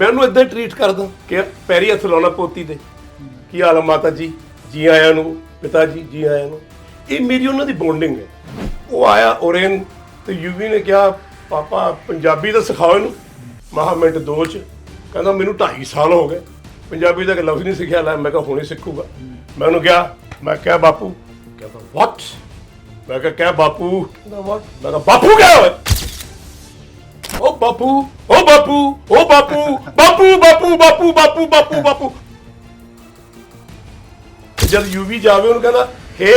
ਮੈਂ ਉਹਨੂੰ ਇਦਾਂ ਟ੍ਰੀਟ ਕਰਦਾ ਕਿ ਪੈਰੀ ਹੱਥ ਲਾਉਣਾ ਪੋਤੀ ਦੇ। ਕੀ ਹਾਲ ਹੈ ਮਾਤਾ ਜੀ ਜੀ ਆਇਆਂ ਨੂੰ, ਪਿਤਾ ਜੀ ਜੀ ਆਇਆਂ ਨੂੰ। ਇਹ ਮੇਰੀ ਉਹਨਾਂ ਦੀ ਬੌਂਡਿੰਗ ਹੈ। ਉਹ ਆਇਆ ਔਰੇਨ ਤੇ ਯੂਵੀ ਨੇ ਕਿਹਾ, ਪਾਪਾ, ਪੰਜਾਬੀ ਤਾਂ ਸਿਖਾਓ ਇਹਨੂੰ। ਮਹਾ ਮਿੰਟ ਦੋ ਚ। ਕਹਿੰਦਾ, ਮੈਨੂੰ 2.5 ਸਾਲ ਹੋ ਗਏ। ਪੰਜਾਬੀ ਦਾ ਇੱਕ ਲਫ਼ਜ਼ ਨਹੀਂ ਸਿੱਖਿਆ, ਲੈ ਮੈਂ ਕਿਹਾ, ਹੁਣੇ ਸਿੱਖੂਗਾ। ਮੈਂ ਉਹਨੂੰ ਕਿਹਾ, ਮੈਂ ਕਿਹਾ, ਬਾਪੂ। ਕਹਿੰਦਾ ਵਾਟ ਮੈਂ ਕਿਹਾ ਕਿਆ ਬਾਪੂ। ਕਹਿੰਦਾ ਵਾਟ ਮੈਂ ਕਿਹਾ, ਬਾਪੂ ਕਿਆ ਹੋਇਆ ਬਾਪੂ ਓ ਬਾਪੂ ਓ ਬਾਪੂ ਬਾਪੂ ਬਾਪੂ ਬਾਪੂ ਬਾਪੂ ਬਾਪੂ ਬਾਪੂ ਜਦ ਯੂਵੀ ਜਾਵੇ ਉਹਨੂੰ ਕਹਿੰਦਾ hey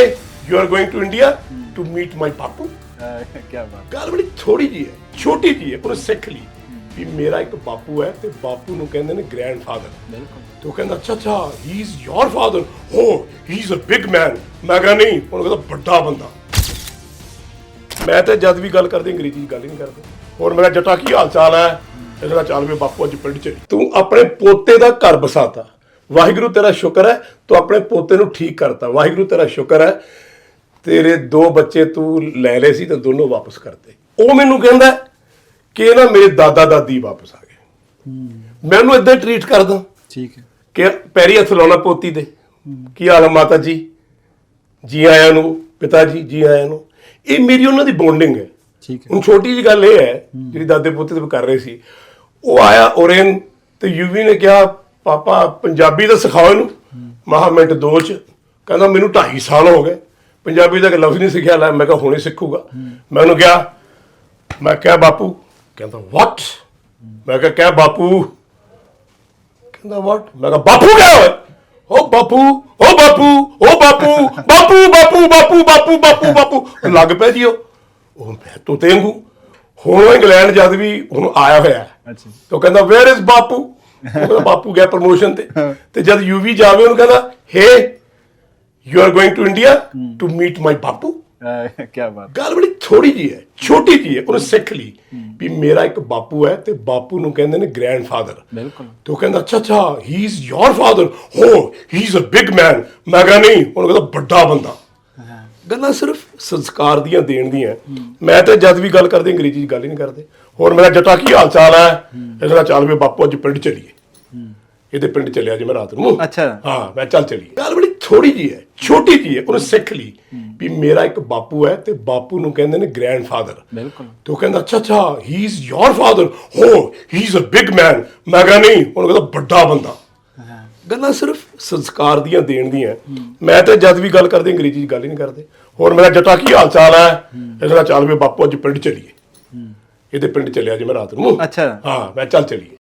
you are going to India to meet my ਬਾਪੂ ਕੀ ਬਾਤ। ਗੱਲ ਬੜੀ ਥੋੜੀ ਜੀ ਹੈ ਛੋਟੀ ਜੀ ਹੈ ਉਹਨੇ ਸਿੱਖ ਲਈ ਵੀ ਮੇਰਾ ਇੱਕ ਬਾਪੂ ਹੈ ਤੇ ਬਾਪੂ ਨੂੰ ਕਹਿੰਦੇ ਨੇ ਗ੍ਰੈਂਡਫਾਦਰ ਬਿਲਕੁਲ। ਤੇ ਕਹਿੰਦਾ ਅੱਛਾ ਅੱਛਾ ਹੀ ਇਜ਼ ਯੋਰ ਫਾਦਰ ਹੋ ਹੀ ਇਜ਼ ਅ ਬਿਗ ਮੈਨ ਮੈਂ ਕਿਹਾ ਨਹੀਂ ਉਹਨੂੰ ਕਹਿੰਦਾ ਵੱਡਾ ਬੰਦਾ। ਮੈਂ ਤੇ ਜਦ ਵੀ ਗੱਲ ਕਰਦੇ ਅੰਗਰੇਜ਼ੀ ਚ ਗੱਲ ਹੀ ਨਹੀਂ ਕਰਦੇ। ਹੋਰ ਮੇਰਾ ਜੱਟਾ ਕੀ ਹਾਲ ਚਾਲ ਹੈ? ਇਸ ਦਾ ਚਾਲ ਵੀ ਬਾਪੂ ਅੱਜ ਪਿੰਡ ਚ। ਤੂੰ ਆਪਣੇ ਪੋਤੇ ਦਾ ਘਰ ਬਸਾਤਾ ਵਾਹਿਗੁਰੂ ਤੇਰਾ ਸ਼ੁਕਰ ਹੈ ਤੂੰ ਆਪਣੇ ਪੋਤੇ ਨੂੰ ਠੀਕ ਕਰਤਾ। ਵਾਹਿਗੁਰੂ ਤੇਰਾ ਸ਼ੁਕਰ ਹੈ। ਤੇਰੇ ਦੋ ਬੱਚੇ ਤੂੰ ਲੈ ਲਏ ਸੀ ਤੇ ਦੋਨੋਂ ਵਾਪਸ ਕਰਤੇ। ਉਹ ਮੈਨੂੰ ਕਹਿੰਦਾ ਕਿ ਨਾ ਮੇਰੇ ਦਾਦਾ ਦਾਦੀ ਵਾਪਸ ਆ ਗਏ। ਮੈਂ ਉਹਨੂੰ ਇਦਾਂ ਟ੍ਰੀਟ ਕਰਦਾ। ਠੀਕ ਹੈ। ਕਿ ਪੈਰੀ ਹੱਥ ਲਾਉਣਾ ਪੋਤੀ ਦੇ। ਕੀ ਹਾਲ ਹੈ ਮਾਤਾ ਜੀ? ਜੀ ਆਇਆਂ ਨੂੰ ਪਿਤਾ ਜੀ ਜੀ ਆਇਆਂ ਨੂੰ। ਇਹ ਮੇਰੀ ਉਹਨਾਂ ਦੀ ਬੌਂਡਿੰਗ ਹੈ। ਠੀਕ ਹੈ। ਹੁਣ ਛੋਟੀ ਜਿਹੀ ਗੱਲ ਇਹ ਹੈ ਜਿਹੜੀ ਦਾਦੇ ਪੋਤੇ ਤੇ ਕਰ ਰਹੇ ਸੀ ਉਹ ਆਇਆ ਔਰੇਨ ਤੇ ਯੂਵੀ ਨੇ ਕਿਹਾ ਪਾਪਾ ਪੰਜਾਬੀ ਤਾਂ ਸਿਖਾਓ ਇਹਨੂੰ। ਮਹਾ ਮਿੰਟ ਦੋ ਚ। ਕਹਿੰਦਾ ਮੈਨੂੰ 2.5 ਸਾਲ ਹੋ ਗਏ। ਪੰਜਾਬੀ ਦਾ ਇੱਕ ਲਫ਼ਜ਼ ਨਹੀਂ ਸਿੱਖਿਆ ਲੈ ਮੈਂ ਕਿਹਾ ਹੁਣੇ ਸਿੱਖੂਗਾ। ਮੈਂ ਉਹਨੂੰ ਕਿਹਾ ਮੈਂ ਕਿਹਾ ਬਾਪੂ। ਕਹਿੰਦਾ ਵਾਟ ਮੈਂ ਕਿਹਾ ਕਿਆ ਬਾਪੂ। ਕਹਿੰਦਾ ਵਾਟ ਮੈਂ ਕਿਹਾ ਬਾਪੂ ਕਿਆ ਹੋਇਆ? ਓ ਬਾਪੂ ਓ ਬਾਪੂ ਓ ਬਾਪੂ। ਬਾਪੂ ਬਾਪੂ ਬਾਪੂ ਬਾਪੂ ਬਾਪੂ ਬਾਪੂ। ਲੱਗ ਪਿਆ ਜੀ ਉਹ। ਉਹ ਮੈਂ ਤੋਤੇ ਵਾਂਗੂ ਹੁਣ ਉਹ ਇੰਗਲੈਂਡ ਜਦ ਵੀ ਹੁਣ ਆਇਆ ਹੋਇਆ। ਹੈ ਅੱਛਾ। ਤੇ ਉਹ ਕਹਿੰਦਾ ਵੇਅਰ ਇਜ਼ ਬਾਪੂ? ਉਹ ਕਹਿੰਦਾ ਬਾਪੂ ਗਿਆ ਪ੍ਰਮੋਸ਼ਨ ਤੇ। ਤੇ ਜਦ ਯੂਵੀ ਜਾਵੇ ਉਹਨੂੰ ਕਹਿੰਦਾ hey you are going to India to meet my ਬਾਪੂ? ਕੀ ਬਾਤ। ਗੱਲ ਬੜੀ ਥੋੜੀ ਜੀ ਹੈ ਛੋਟੀ ਜੀ ਹੈ ਉਹਨੇ ਸਿੱਖ ਲਈ ਵੀ ਮੇਰਾ ਇੱਕ ਬਾਪੂ ਹੈ ਤੇ ਬਾਪੂ ਨੂੰ ਕਹਿੰਦੇ ਨੇ ਗ੍ਰੈਂਡਫਾਦਰ ਬਿਲਕੁਲ। ਤੇ ਉਹ ਕਹਿੰਦਾ ਅੱਛਾ ਅੱਛਾ ਹੀ ਇਜ਼ ਯੋਰ ਫਾਦਰ ਹੋ ਹੀ ਇਜ਼ ਅ ਬਿਗ ਮੈਨ ਮੈਂ ਕਿਹਾ ਨਹੀਂ ਉਹਨੂੰ ਕਹਿੰਦਾ ਵੱਡਾ ਬੰਦਾ। ਗੱਲਾਂ ਸਿਰਫ ਸੰਸਕਾਰ ਦੀਆਂ ਦੇਣ ਦੀਆਂ। ਮੈਂ ਤੇ ਜਦ ਵੀ ਗੱਲ ਕਰਦੇ ਅੰਗਰੇਜ਼ੀ ਚ ਗੱਲ ਹੀ ਨਹੀਂ ਕਰਦੇ। ਹੋਰ ਮੇਰਾ ਜੱਟਾ ਕੀ ਹਾਲ ਚਾਲ ਹੈ? ਇਸ ਦਾ ਚਾਲ ਵੀ ਬਾਪੂ ਅੱਜ ਪਿੰਡ ਚਲੀਏ। ਇਹਦੇ ਪਿੰਡ ਚੱਲਿਆ ਜੀ ਮੈਂ ਰਾਤ ਨੂੰ। ਅੱਛਾ। ਹਾਂ ਮੈਂ ਚੱਲ ਚਲੀਏ। ਗੱਲ ਬੜੀ ਥੋੜੀ ਜੀ ਹੈ ਛੋਟੀ ਜੀ ਹੈ ਉਹਨੇ ਸਿੱਖ ਲਈ ਵੀ ਮੇਰਾ ਇੱਕ ਬਾਪੂ ਹੈ ਤੇ ਬਾਪੂ ਨੂੰ ਕਹਿੰਦੇ ਨੇ ਗ੍ਰੈਂਡਫਾਦਰ ਬਿਲਕੁਲ। ਤੇ ਉਹ ਕਹਿੰਦਾ ਅੱਛਾ ਅੱਛਾ ਹੀ ਇਜ਼ ਯੋਰ ਫਾਦਰ ਹੋ ਹੀ ਇਜ਼ ਅ ਬਿਗ ਮੈਨ ਮੈਂ ਕਿਹਾ ਨਹੀਂ ਉਹਨੂੰ ਕਹਿੰਦਾ ਵੱਡਾ ਬੰਦਾ। ਗੱਲਾਂ ਸਿਰਫ ਸੰਸਕਾਰ ਦੀਆਂ ਦੇਣ ਦੀਆਂ। ਮੈਂ ਤੇ ਜਦ ਵੀ ਗੱਲ ਕਰਦੇ ਅੰਗਰੇਜ਼ੀ ਚ ਗੱਲ ਹੀ ਨਹੀਂ ਕਰਦੇ। ਹੋਰ ਮੇਰਾ ਜੱਟਾ ਕੀ ਹਾਲ ਚਾਲ ਹੈ? ਇਸ ਦਾ ਚਾਲ ਵੀ ਬਾਪੂ ਅੱਜ ਪਿੰਡ ਚਲੀਏ। ਇਹਦੇ ਪਿੰਡ ਚੱਲਿਆ ਜੀ ਮੈਂ ਰਾਤ ਨੂੰ। ਅੱਛਾ। ਹਾਂ ਮੈਂ ਚੱਲ ਚਲੀਏ।